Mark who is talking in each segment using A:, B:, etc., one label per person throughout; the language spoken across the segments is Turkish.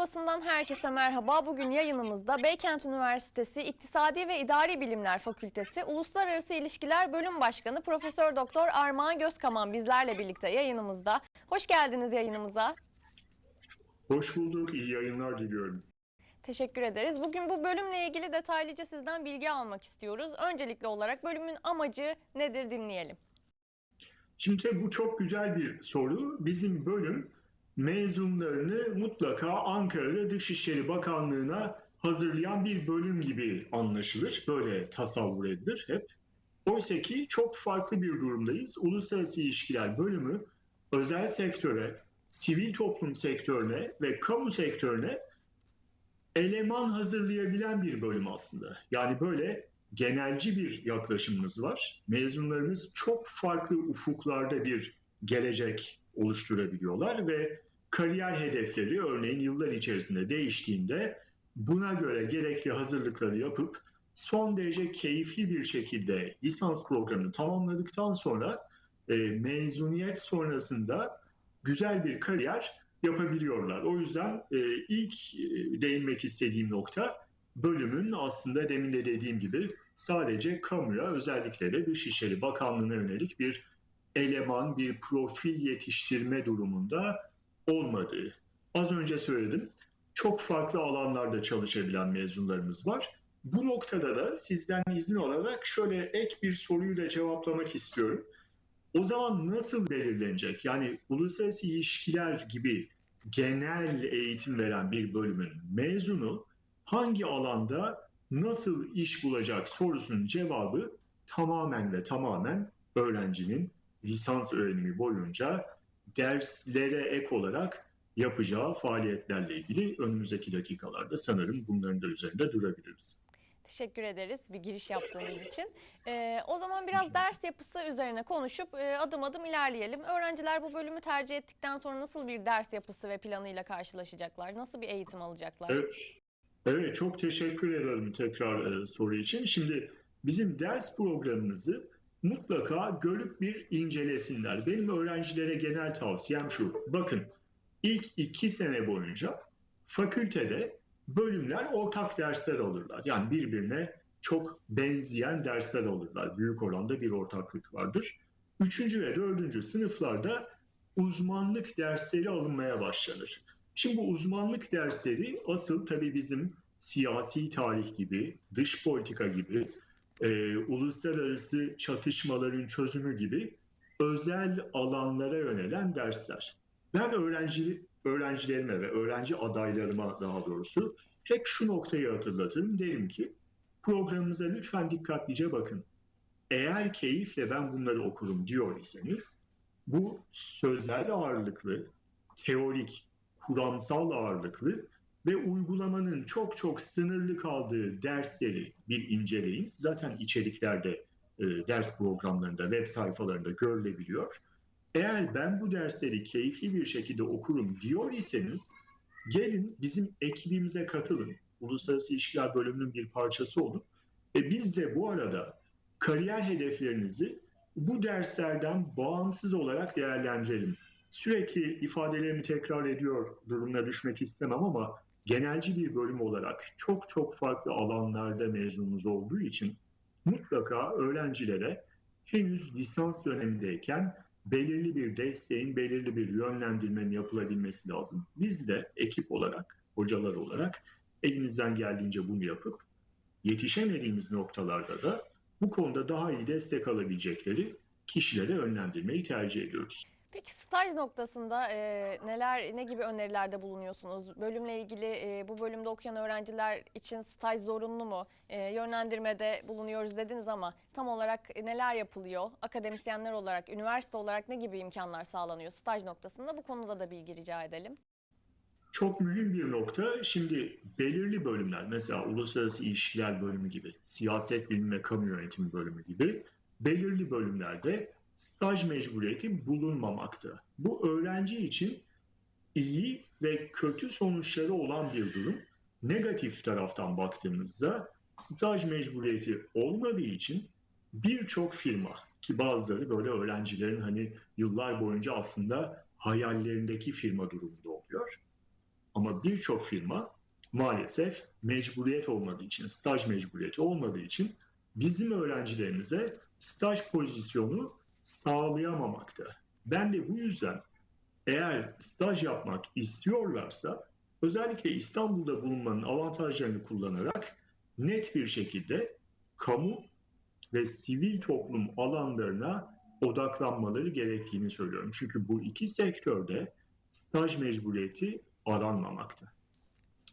A: Pusulası'ndan herkese merhaba. Bugün yayınımızda Beykent Üniversitesi İktisadi ve İdari Bilimler Fakültesi Uluslararası İlişkiler Bölüm Başkanı Profesör Doktor Armağan Gözkaman bizlerle birlikte yayınımızda. Hoş geldiniz yayınımıza.
B: Hoş bulduk, iyi yayınlar diliyorum.
A: Teşekkür ederiz. Bugün bu bölümle ilgili detaylıca sizden bilgi almak istiyoruz. Öncelikli olarak bölümün amacı nedir dinleyelim.
B: Şimdi bu çok güzel bir soru. Bizim bölüm mezunlarını mutlaka Ankara'da Dışişleri Bakanlığı'na hazırlayan bir bölüm gibi anlaşılır. Böyle tasavvur edilir hep. Oysa ki çok farklı bir durumdayız. Uluslararası İlişkiler bölümü özel sektöre, sivil toplum sektörüne ve kamu sektörüne eleman hazırlayabilen bir bölüm aslında. Yani böyle genelci bir yaklaşımımız var. Mezunlarımız çok farklı ufuklarda bir gelecek oluşturabiliyorlar ve kariyer hedefleri örneğin yıllar içerisinde değiştiğinde buna göre gerekli hazırlıkları yapıp son derece keyifli bir şekilde lisans programını tamamladıktan sonra e, mezuniyet sonrasında güzel bir kariyer yapabiliyorlar. O yüzden e, ilk e, değinmek istediğim nokta bölümün aslında demin de dediğim gibi sadece kamuya özellikle de Dışişleri Bakanlığı'na yönelik bir eleman, bir profil yetiştirme durumunda olmadığı. Az önce söyledim. Çok farklı alanlarda çalışabilen mezunlarımız var. Bu noktada da sizden izin alarak şöyle ek bir soruyu da cevaplamak istiyorum. O zaman nasıl belirlenecek? Yani uluslararası ilişkiler gibi genel eğitim veren bir bölümün mezunu hangi alanda nasıl iş bulacak sorusunun cevabı tamamen ve tamamen öğrencinin lisans öğrenimi boyunca derslere ek olarak yapacağı faaliyetlerle ilgili önümüzdeki dakikalarda sanırım bunların da üzerinde durabiliriz.
A: Teşekkür ederiz bir giriş yaptığınız için. Ee, o zaman biraz ders yapısı üzerine konuşup e, adım adım ilerleyelim. Öğrenciler bu bölümü tercih ettikten sonra nasıl bir ders yapısı ve planıyla karşılaşacaklar? Nasıl bir eğitim alacaklar?
B: Evet, evet çok teşekkür ederim tekrar e, soru için. Şimdi bizim ders programımızı mutlaka görüp bir incelesinler. Benim öğrencilere genel tavsiyem şu. Bakın ilk iki sene boyunca fakültede bölümler ortak dersler alırlar. Yani birbirine çok benzeyen dersler alırlar. Büyük oranda bir ortaklık vardır. Üçüncü ve dördüncü sınıflarda uzmanlık dersleri alınmaya başlanır. Şimdi bu uzmanlık dersleri asıl tabii bizim siyasi tarih gibi, dış politika gibi, e, uluslararası çatışmaların çözümü gibi özel alanlara yönelen dersler. Ben öğrenci öğrencilerime ve öğrenci adaylarıma daha doğrusu hep şu noktayı hatırlatırım. Derim ki programımıza lütfen dikkatlice bakın. Eğer keyifle ben bunları okurum diyor iseniz bu sözel ağırlıklı, teorik, kuramsal ağırlıklı ve uygulamanın çok çok sınırlı kaldığı dersleri bir inceleyin. Zaten içeriklerde, e, ders programlarında, web sayfalarında görülebiliyor. Eğer ben bu dersleri keyifli bir şekilde okurum diyor iseniz gelin bizim ekibimize katılın. Uluslararası İlişkiler bölümünün bir parçası olun. Ve biz de bu arada kariyer hedeflerinizi bu derslerden bağımsız olarak değerlendirelim. Sürekli ifadelerimi tekrar ediyor durumuna düşmek istemem ama genelci bir bölüm olarak çok çok farklı alanlarda mezunumuz olduğu için mutlaka öğrencilere henüz lisans dönemindeyken belirli bir desteğin, belirli bir yönlendirmenin yapılabilmesi lazım. Biz de ekip olarak, hocalar olarak elimizden geldiğince bunu yapıp yetişemediğimiz noktalarda da bu konuda daha iyi destek alabilecekleri kişilere yönlendirmeyi tercih ediyoruz.
A: Peki staj noktasında e, neler, ne gibi önerilerde bulunuyorsunuz? Bölümle ilgili e, bu bölümde okuyan öğrenciler için staj zorunlu mu? E, yönlendirmede bulunuyoruz dediniz ama tam olarak neler yapılıyor? Akademisyenler olarak, üniversite olarak ne gibi imkanlar sağlanıyor staj noktasında? Bu konuda da bilgi rica edelim.
B: Çok mühim bir nokta. Şimdi belirli bölümler, mesela Uluslararası İlişkiler bölümü gibi, Siyaset Bilimi ve Kamu Yönetimi bölümü gibi belirli bölümlerde staj mecburiyeti bulunmamakta. Bu öğrenci için iyi ve kötü sonuçları olan bir durum. Negatif taraftan baktığımızda staj mecburiyeti olmadığı için birçok firma ki bazıları böyle öğrencilerin hani yıllar boyunca aslında hayallerindeki firma durumunda oluyor. Ama birçok firma maalesef mecburiyet olmadığı için, staj mecburiyeti olmadığı için bizim öğrencilerimize staj pozisyonu sağlayamamakta. Ben de bu yüzden eğer staj yapmak istiyorlarsa özellikle İstanbul'da bulunmanın avantajlarını kullanarak net bir şekilde kamu ve sivil toplum alanlarına odaklanmaları gerektiğini söylüyorum. Çünkü bu iki sektörde staj mecburiyeti aranmamakta.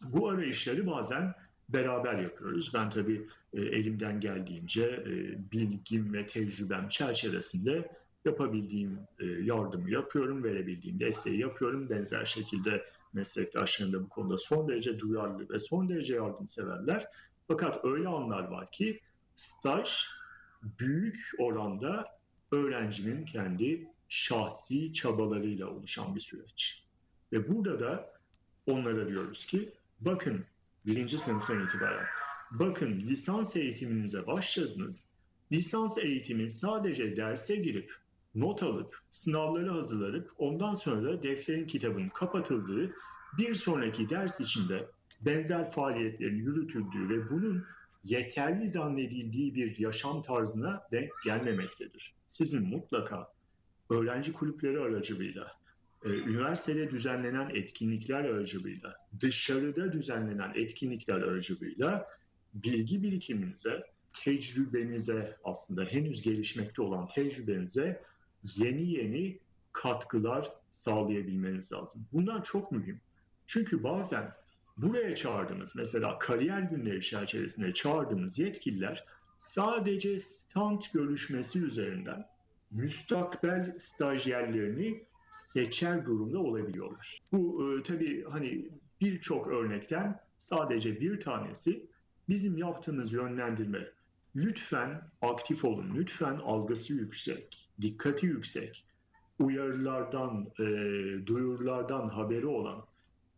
B: Bu arayışları bazen beraber yapıyoruz. Ben tabii e, elimden geldiğince e, bilgim ve tecrübem çerçevesinde yapabildiğim e, yardımı yapıyorum, verebildiğim desteği yapıyorum. Benzer şekilde meslektaşlarım da bu konuda son derece duyarlı ve son derece yardımseverler. Fakat öyle anlar var ki staj büyük oranda öğrencinin kendi şahsi çabalarıyla oluşan bir süreç. Ve burada da onlara diyoruz ki bakın birinci sınıftan itibaren bakın lisans eğitiminize başladınız. Lisans eğitimi sadece derse girip not alıp sınavları hazırlanıp ondan sonra da defterin kitabın kapatıldığı bir sonraki ders içinde benzer faaliyetlerin yürütüldüğü ve bunun yeterli zannedildiği bir yaşam tarzına denk gelmemektedir. Sizin mutlaka öğrenci kulüpleri aracılığıyla, üniversitede düzenlenen etkinlikler aracılığıyla, dışarıda düzenlenen etkinlikler aracılığıyla bilgi birikiminize, tecrübenize aslında henüz gelişmekte olan tecrübenize yeni yeni katkılar sağlayabilmeniz lazım. Bunlar çok mühim. Çünkü bazen buraya çağırdığımız mesela kariyer günleri çerçevesinde çağırdığımız yetkililer sadece stand görüşmesi üzerinden müstakbel stajyerlerini seçer durumda olabiliyorlar. Bu e, tabii hani birçok örnekten sadece bir tanesi bizim yaptığımız yönlendirme. Lütfen aktif olun, lütfen algısı yüksek, dikkati yüksek, uyarılardan, e, duyurulardan haberi olan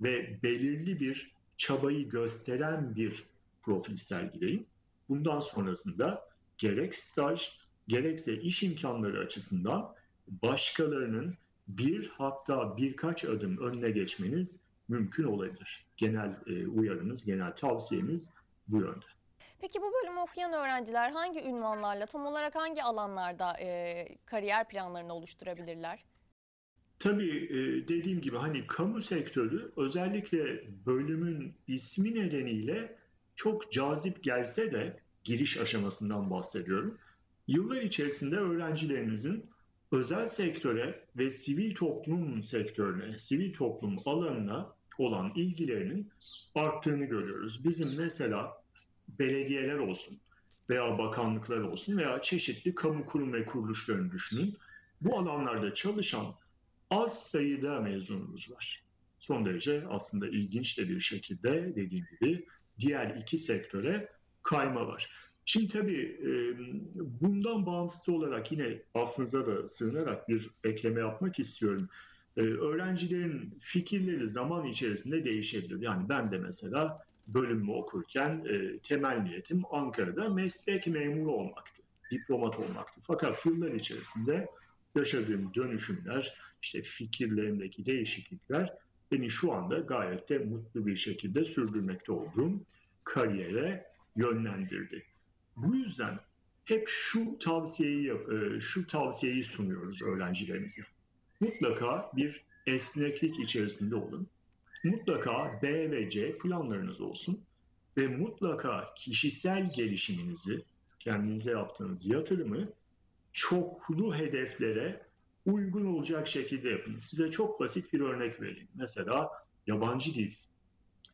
B: ve belirli bir çabayı gösteren bir profil sergileyin. Bundan sonrasında gerek staj gerekse iş imkanları açısından başkalarının bir hatta birkaç adım önüne geçmeniz mümkün olabilir. Genel e, uyarımız, genel tavsiyemiz bu yönde.
A: Peki bu bölümü okuyan öğrenciler hangi ünvanlarla, tam olarak hangi alanlarda e, kariyer planlarını oluşturabilirler?
B: Tabii e, dediğim gibi hani kamu sektörü özellikle bölümün ismi nedeniyle çok cazip gelse de giriş aşamasından bahsediyorum. Yıllar içerisinde öğrencilerinizin özel sektöre ve sivil toplum sektörüne, sivil toplum alanına olan ilgilerinin arttığını görüyoruz. Bizim mesela belediyeler olsun veya bakanlıklar olsun veya çeşitli kamu kurum ve kuruluşlarını düşünün. Bu alanlarda çalışan az sayıda mezunumuz var. Son derece aslında ilginç de bir şekilde dediğim gibi diğer iki sektöre kayma var. Şimdi tabii bundan bağımsız olarak yine affınıza da sığınarak bir ekleme yapmak istiyorum. Öğrencilerin fikirleri zaman içerisinde değişebilir. Yani ben de mesela bölümümü okurken temel niyetim Ankara'da meslek memuru olmaktı, diplomat olmaktı. Fakat yıllar içerisinde yaşadığım dönüşümler, işte fikirlerimdeki değişiklikler beni şu anda gayet de mutlu bir şekilde sürdürmekte olduğum kariyere yönlendirdi. Bu yüzden hep şu tavsiyeyi şu tavsiyeyi sunuyoruz öğrencilerimize. Mutlaka bir esneklik içerisinde olun. Mutlaka B ve C planlarınız olsun ve mutlaka kişisel gelişiminizi, kendinize yaptığınız yatırımı çoklu hedeflere uygun olacak şekilde yapın. Size çok basit bir örnek vereyim. Mesela yabancı dil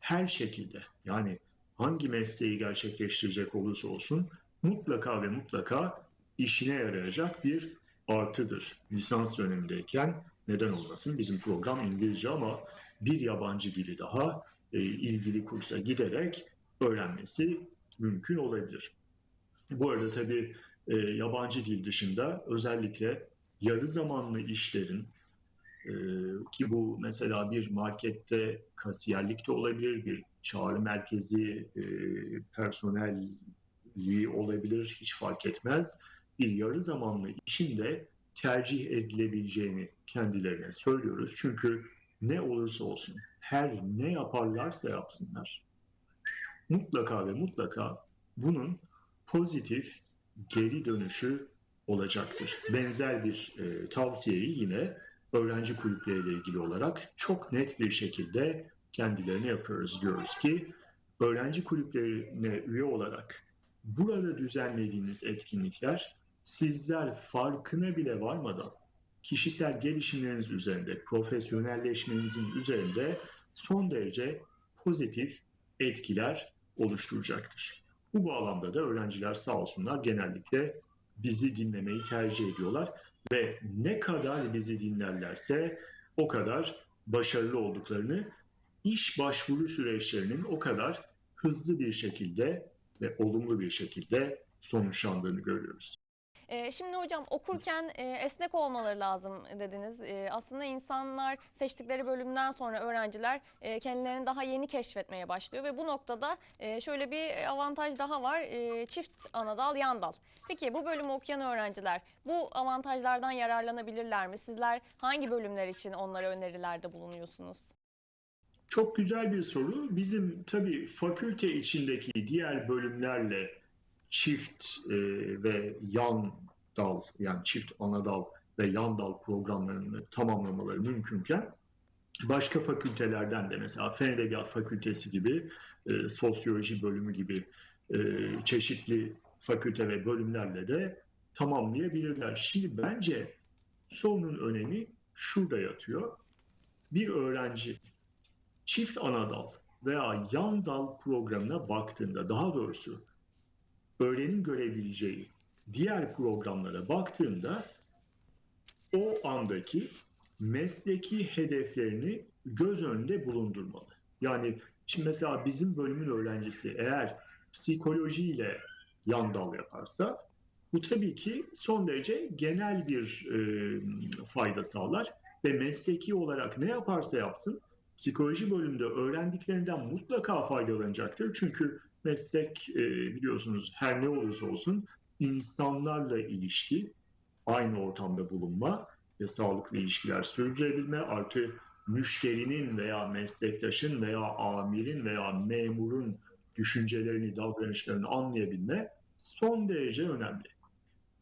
B: her şekilde yani hangi mesleği gerçekleştirecek olursa olsun mutlaka ve mutlaka işine yarayacak bir artıdır. Lisans dönemindeyken neden olmasın bizim program İngilizce ama bir yabancı dili daha e, ilgili kursa giderek öğrenmesi mümkün olabilir. Bu arada tabii e, yabancı dil dışında özellikle yarı zamanlı işlerin e, ki bu mesela bir markette kasiyerlik de olabilir, bir çağrı merkezi e, personelliği olabilir, hiç fark etmez. Bir yarı zamanlı işin de tercih edilebileceğini kendilerine söylüyoruz. Çünkü ne olursa olsun her ne yaparlarsa yapsınlar mutlaka ve mutlaka bunun pozitif geri dönüşü olacaktır. Benzer bir e, tavsiyeyi yine öğrenci kulüpleriyle ilgili olarak çok net bir şekilde kendilerine yapıyoruz. Diyoruz ki öğrenci kulüplerine üye olarak burada düzenlediğiniz etkinlikler sizler farkına bile varmadan kişisel gelişimleriniz üzerinde, profesyonelleşmenizin üzerinde son derece pozitif etkiler oluşturacaktır. Bu bağlamda da öğrenciler sağ olsunlar genellikle bizi dinlemeyi tercih ediyorlar ve ne kadar bizi dinlerlerse o kadar başarılı olduklarını, iş başvuru süreçlerinin o kadar hızlı bir şekilde ve olumlu bir şekilde sonuçlandığını görüyoruz.
A: Ee, Şimdi hocam okurken e, esnek olmaları lazım dediniz. E, Aslında insanlar seçtikleri bölümden sonra öğrenciler e, kendilerini daha yeni keşfetmeye başlıyor ve bu noktada e, şöyle bir avantaj daha var. Çift anadal, yan dal. Peki bu bölümü okuyan öğrenciler bu avantajlardan yararlanabilirler mi? Sizler hangi bölümler için onlara önerilerde bulunuyorsunuz?
B: Çok güzel bir soru. Bizim tabii fakülte içindeki diğer bölümlerle çift e, ve yan dal yani çift ana dal ve yan dal programlarını tamamlamaları mümkünken başka fakültelerden de mesela Fen Edebiyat Fakültesi gibi e, sosyoloji bölümü gibi e, çeşitli fakülte ve bölümlerle de tamamlayabilirler. Şimdi bence sorunun önemi şurada yatıyor. Bir öğrenci çift ana dal veya yan dal programına baktığında daha doğrusu öğrenim görebileceği diğer programlara baktığında o andaki mesleki hedeflerini göz önünde bulundurmalı. Yani şimdi mesela bizim bölümün öğrencisi eğer psikolojiyle yan dal yaparsa bu tabii ki son derece genel bir e, fayda sağlar ve mesleki olarak ne yaparsa yapsın psikoloji bölümünde öğrendiklerinden mutlaka faydalanacaktır. Çünkü meslek e, biliyorsunuz her ne olursa olsun insanlarla ilişki, aynı ortamda bulunma ve sağlıklı ilişkiler sürdürebilme artı müşterinin veya meslektaşın veya amirin veya memurun düşüncelerini, davranışlarını anlayabilme son derece önemli.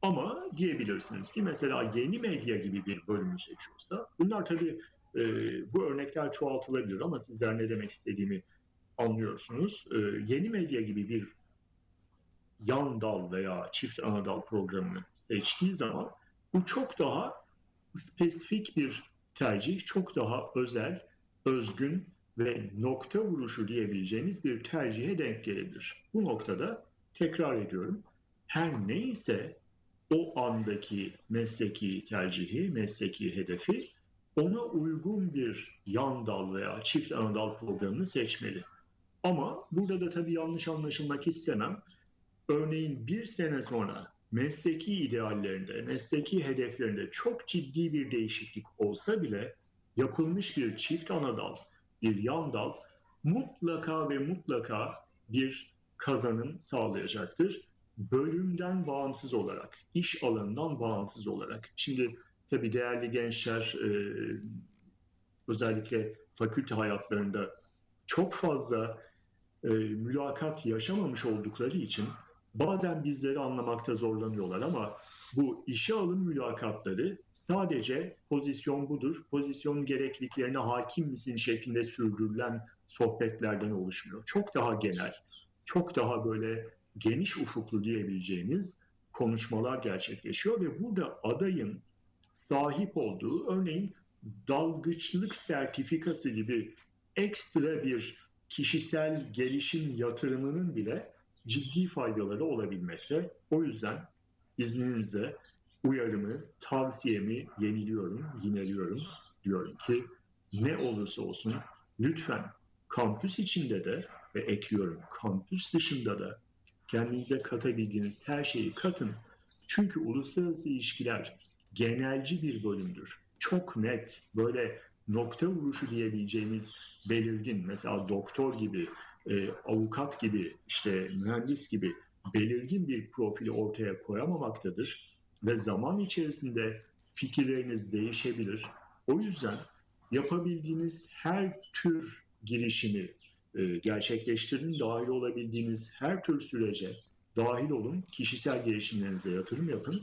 B: Ama diyebilirsiniz ki mesela yeni medya gibi bir bölümü seçiyorsa, bunlar tabii e, bu örnekler çoğaltılabilir ama sizler ne demek istediğimi anlıyorsunuz. E, yeni medya gibi bir yan dal veya çift ana dal programını seçtiği zaman bu çok daha spesifik bir tercih, çok daha özel, özgün ve nokta vuruşu diyebileceğiniz bir tercihe denk gelebilir. Bu noktada tekrar ediyorum, her neyse o andaki mesleki tercihi, mesleki hedefi ona uygun bir yan dal veya çift ana dal programını seçmeli. Ama burada da tabii yanlış anlaşılmak istemem. Örneğin bir sene sonra mesleki ideallerinde, mesleki hedeflerinde çok ciddi bir değişiklik olsa bile yapılmış bir çift ana dal, bir yan dal mutlaka ve mutlaka bir kazanım sağlayacaktır. Bölümden bağımsız olarak, iş alanından bağımsız olarak. Şimdi tabii değerli gençler e, özellikle fakülte hayatlarında çok fazla e, mülakat yaşamamış oldukları için bazen bizleri anlamakta zorlanıyorlar ama bu işe alım mülakatları sadece pozisyon budur, pozisyon gerekliliklerine hakim misin şeklinde sürdürülen sohbetlerden oluşmuyor. Çok daha genel, çok daha böyle geniş ufuklu diyebileceğimiz konuşmalar gerçekleşiyor ve burada adayın sahip olduğu örneğin dalgıçlık sertifikası gibi ekstra bir kişisel gelişim yatırımının bile ciddi faydaları olabilmekte. O yüzden izninizle uyarımı, tavsiyemi yeniliyorum, yineliyorum. Diyorum ki ne olursa olsun lütfen kampüs içinde de ve ekliyorum kampüs dışında da kendinize katabildiğiniz her şeyi katın. Çünkü uluslararası ilişkiler genelci bir bölümdür. Çok net, böyle nokta vuruşu diyebileceğimiz belirgin, mesela doktor gibi, e, avukat gibi, işte mühendis gibi belirgin bir profili ortaya koyamamaktadır ve zaman içerisinde fikirleriniz değişebilir. O yüzden yapabildiğiniz her tür girişimi e, gerçekleştirin, dahil olabildiğiniz her tür sürece dahil olun, kişisel gelişimlerinize yatırım yapın.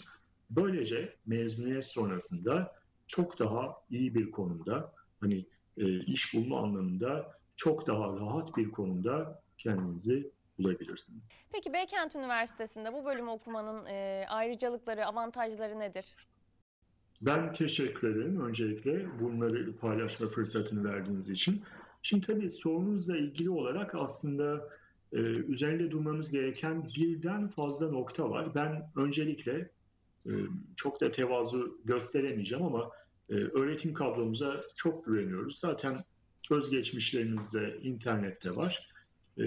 B: Böylece mezuniyet sonrasında çok daha iyi bir konumda, hani e, iş bulma anlamında çok daha rahat bir konumda kendinizi bulabilirsiniz.
A: Peki Beykent Üniversitesi'nde bu bölümü okumanın e, ayrıcalıkları, avantajları nedir?
B: Ben teşekkür ederim öncelikle bunları paylaşma fırsatını verdiğiniz için. Şimdi tabii sorunuzla ilgili olarak aslında e, üzerinde durmamız gereken birden fazla nokta var. Ben öncelikle çok da tevazu gösteremeyeceğim ama e, öğretim kadromuza çok güveniyoruz. Zaten özgeçmişleriniz de internette var. E,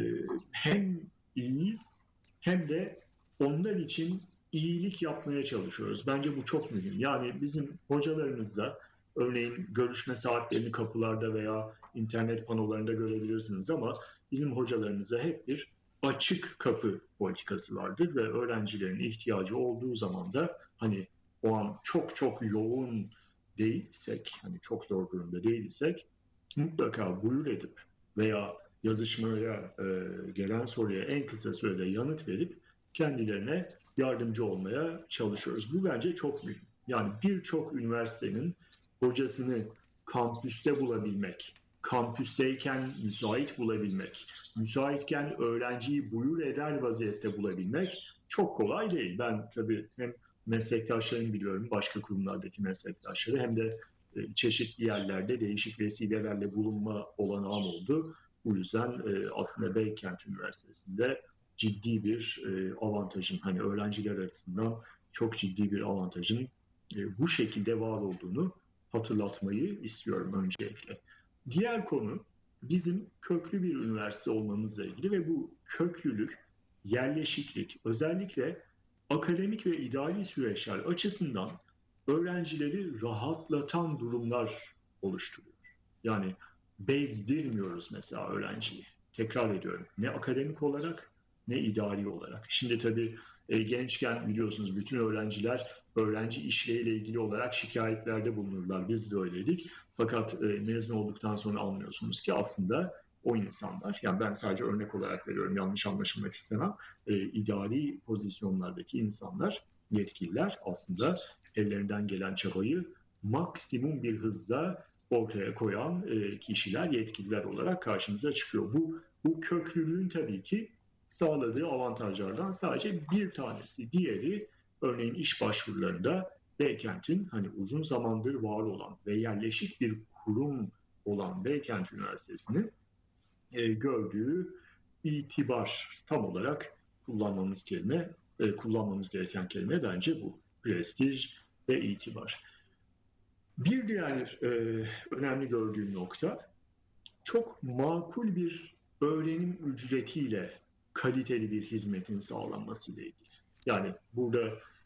B: hem iyiyiz hem de onlar için iyilik yapmaya çalışıyoruz. Bence bu çok mühim. Yani bizim hocalarımızla örneğin görüşme saatlerini kapılarda veya internet panolarında görebilirsiniz ama bizim hocalarımıza hep bir açık kapı politikası vardır ve öğrencilerin ihtiyacı olduğu zaman da hani o an çok çok yoğun değilsek, hani çok zor durumda değilsek mutlaka buyur edip veya yazışmaya e, gelen soruya en kısa sürede yanıt verip kendilerine yardımcı olmaya çalışıyoruz. Bu bence çok mühim. Yani birçok üniversitenin hocasını kampüste bulabilmek, kampüsteyken müsait bulabilmek, müsaitken öğrenciyi buyur eder vaziyette bulabilmek çok kolay değil. Ben tabii hem meslektaşlarımı biliyorum, başka kurumlardaki meslektaşları hem de e, çeşitli yerlerde değişik vesilelerle bulunma olanağım oldu. Bu yüzden e, aslında Beykent Üniversitesi'nde ciddi bir e, avantajın, hani öğrenciler açısından çok ciddi bir avantajın bu şekilde var olduğunu hatırlatmayı istiyorum öncelikle. Diğer konu bizim köklü bir üniversite olmamızla ilgili ve bu köklülük, yerleşiklik, özellikle akademik ve idari süreçler açısından öğrencileri rahatlatan durumlar oluşturuyor. Yani bezdirmiyoruz mesela öğrenciyi. Tekrar ediyorum. Ne akademik olarak ne idari olarak. Şimdi tabii e, gençken biliyorsunuz bütün öğrenciler öğrenci işleriyle ilgili olarak şikayetlerde bulunurlar. Biz de öyleydik. Fakat e, mezun olduktan sonra anlıyorsunuz ki aslında o insanlar, yani ben sadece örnek olarak veriyorum yanlış anlaşılmak istemem, e, idari pozisyonlardaki insanlar, yetkililer aslında ellerinden gelen çabayı maksimum bir hızla ortaya koyan e, kişiler, yetkililer olarak karşımıza çıkıyor. Bu, bu köklülüğün tabii ki sağladığı avantajlardan sadece bir tanesi. Diğeri örneğin iş başvurularında Beykent'in hani uzun zamandır var olan ve yerleşik bir kurum olan Beykent Üniversitesi'nin e, gördüğü itibar tam olarak kullanmamız kelime e, kullanmamız gereken kelime bence bu. Prestij ve itibar. Bir diğer e, önemli gördüğüm nokta çok makul bir öğrenim ücretiyle kaliteli bir hizmetin sağlanması ile ilgili. Yani burada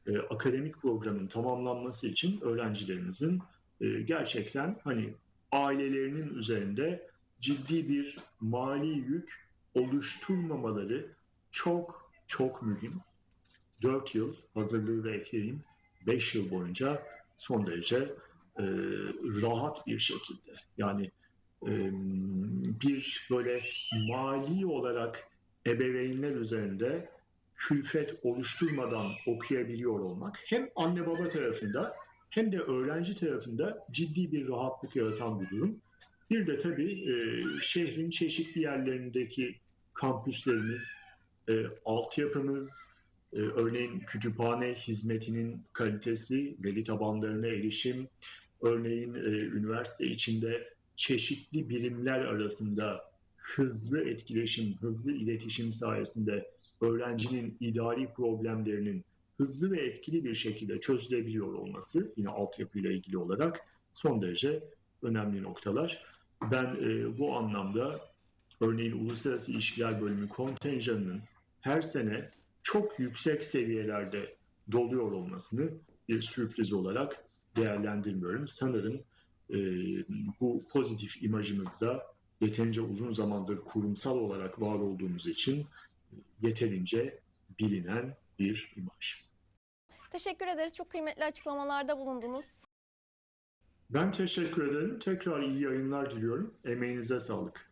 B: e, akademik programın tamamlanması için öğrencilerimizin e, gerçekten hani ailelerinin üzerinde ciddi bir mali yük oluşturmamaları çok çok mühim. 4 yıl hazırlığı ve ekleyeyim 5 yıl boyunca son derece e, rahat bir şekilde yani e, bir böyle mali olarak ebeveynler üzerinde külfet oluşturmadan okuyabiliyor olmak hem anne baba tarafında hem de öğrenci tarafında ciddi bir rahatlık yaratan bir durum. Bir de tabii e, şehrin çeşitli yerlerindeki kampüslerimiz, e, altyapımız, e, örneğin kütüphane hizmetinin kalitesi, veri tabanlarına erişim, örneğin e, üniversite içinde çeşitli birimler arasında hızlı etkileşim, hızlı iletişim sayesinde öğrencinin idari problemlerinin hızlı ve etkili bir şekilde çözülebiliyor olması yine altyapıyla ilgili olarak son derece önemli noktalar. Ben e, bu anlamda örneğin Uluslararası İlişkiler Bölümü kontenjanının her sene çok yüksek seviyelerde doluyor olmasını bir sürpriz olarak değerlendirmiyorum. Sanırım e, bu pozitif imajımızda yeterince uzun zamandır kurumsal olarak var olduğumuz için yeterince bilinen bir imaj.
A: Teşekkür ederiz. Çok kıymetli açıklamalarda bulundunuz.
B: Ben teşekkür ederim. Tekrar iyi yayınlar diliyorum. Emeğinize sağlık.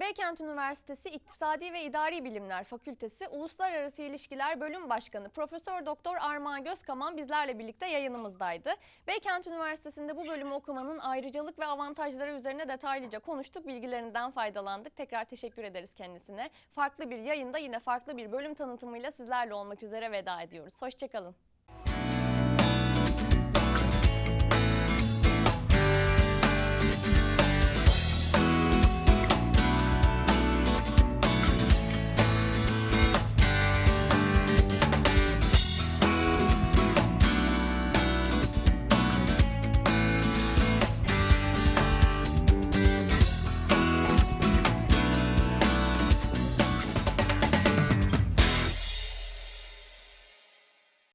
A: Beykent Üniversitesi İktisadi ve İdari Bilimler Fakültesi Uluslararası İlişkiler Bölüm Başkanı Profesör Doktor Armağan Gözkaman bizlerle birlikte yayınımızdaydı. Beykent Üniversitesi'nde bu bölümü okumanın ayrıcalık ve avantajları üzerine detaylıca konuştuk, bilgilerinden faydalandık. Tekrar teşekkür ederiz kendisine. Farklı bir yayında yine farklı bir bölüm tanıtımıyla sizlerle olmak üzere veda ediyoruz. Hoşçakalın.